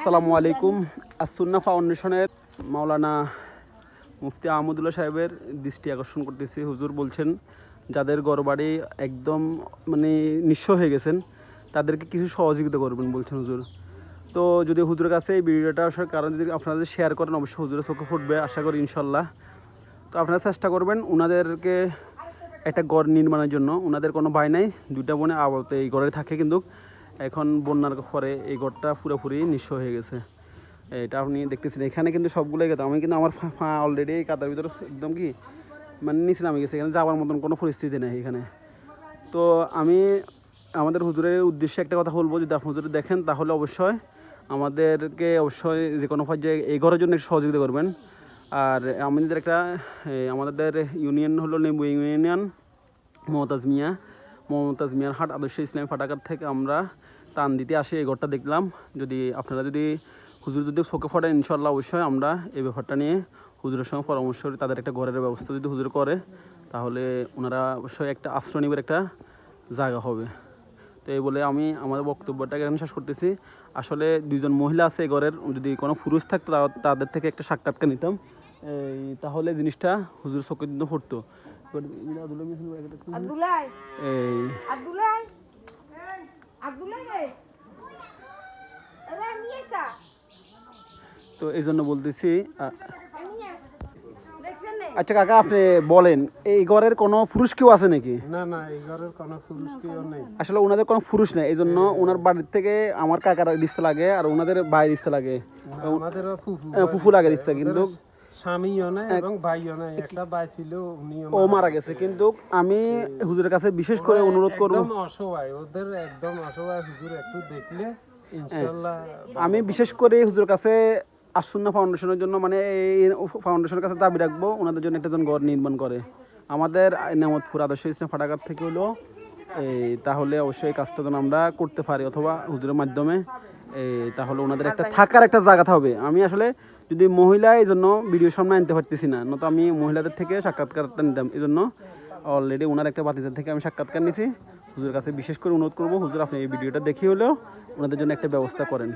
আসসালামু আলাইকুম। আসুন্না ফাউন্ডেশনের মাওলানা মুফতি আহমদুল্লাহ সাহেবের দৃষ্টি আকর্ষণ করতেছি। হুজুর বলছেন, যাদের গড়বাড়ি একদম মানে নিঃস্ব হয়ে গেছেন, তাদেরকে কিছু সহযোগিতা করবেন বলছেন হুজুর। তো যদি হুজুরের কাছে এই ভিডিওটা আসার কারণ যদি আপনারা শেয়ার করেন, অবশ্যই হুজুরের চোখে ফুটবে, আশা করি ইনশাল্লাহ তো আপনারা চেষ্টা করবেন ওনাদেরকে একটা ঘর নির্মাণের জন্য। ওনাদের কোনো ভয় নাই, দুইটা বোনে আবত এই ঘরে থাকে কিন্তু এখন বন্যার পরে এই ঘরটা পুরোপুরি নিঃস্ব হয়ে গেছে। এটা আপনি দেখতেছেন, এখানে কিন্তু সবগুলোই গেছে। আমি কিন্তু আমার ফা অলরেডি কাদার ভিতরে একদম কি মানে নিচে নামে গেছে, এখানে যাওয়ার মতন কোনো পরিস্থিতি নেই এখানে। তো আমি, আমাদের হুজুরের উদ্দেশ্যে একটা কথা বলব, যদি আপনি হুজুরে দেখেন, তাহলে অবশ্যই আমাদেরকে অবশ্যই যে কোনো পর্যায়ে এই ঘরের জন্য সহযোগিতা করবেন। আর আমাদের একটা আমাদের ইউনিয়ন হলো নেবু ইউনিয়ন, মমতাজ মিয়া। মমতাজ মিয়ার হাট, আদর্শ ইসলামী ফাটাকার থেকে আমরা টান দিতে আসি। এই ঘরটা দেখলাম। যদি আপনারা যদি হুজুর যদি চোখে পড়েন ইনশাল্লাহ অবশ্যই আমরা এই ব্যাপারটা নিয়ে হুজুরের সঙ্গে পরামর্শ করে। তাদের একটা ঘরের ব্যবস্থা যদি হুজুর করে, তাহলে ওনারা অবশ্যই একটা আশ্রয় নিবার একটা জায়গা হবে। তো এই বলে আমি আমার বক্তব্যটাকে এখানে শেষ করতেছি। আসলে দুইজন মহিলা আছে এই ঘরের। যদি কোনো পুরুষ থাকতো তাদের থেকে একটা সাক্ষাৎকার নিতাম। এই তাহলে জিনিসটা হুজুর চোখের দিন আব্দুলাই এই। আব্দুলাই আব্দুলাই রে। তো এই জন্য বলতেছি আচ্ছা কাকা আপনি বলেন এই ঘরের কোনো পুরুষ কেউ আছে নাকি? না না এই ঘরের কোনো পুরুষ কেউ নেই। আসলে ওনাদের কোনো পুরুষ নেই এই জন্য ওনার বাড়ির থেকে আমার কাকার দিতে লাগে আর ওনাদের বাইরে দিতে লাগে। ফুফু আহ, ফুফু লাগে দিতে কিন্তু স্বামীও নাই এবং ভাইও নাই একটা ভাই ছিল উনিও ও মারা গেছে। কিন্তু আমি হুজুরের কাছে বিশেষ করে অনুরোধ করব। একদম অসহায় ওদের একদম অসহায় হুজুর একটু দেখলে ইনশাল্লাহ আমি বিশেষ করে হুজুরের কাছে আসুন্না ফাউন্ডেশনের জন্য মানে এই ফাউন্ডেশনের কাছে দাবি রাখব ওনাদের জন্য একটা জন ঘর নির্মাণ করে। আমাদের নেমতপুর আদর্শ ইসলাম ফাটাঘাট থেকে হলো এই তাহলে অবশ্যই কাজটা যেন আমরা করতে পারি অথবা হুজুরের মাধ্যমে এই তাহলে ওনাদের একটা থাকার একটা জায়গা হবে আমি আসলে যদি মহিলা এই জন্য ভিডিও সামনে আনতে পারতেছি না নত আমি মহিলাদের থেকে সাক্ষাৎকারটা নিতাম। এই জন্য অলরেডি ওনার একটা বাতিজার থেকে আমি সাক্ষাৎকার নিছি। হুজুর কাছে বিশেষ করে অনুরোধ করব, হুজুর আপনি এই ভিডিওটা দেখি হলেও ওনাদের জন্য একটা ব্যবস্থা করেন।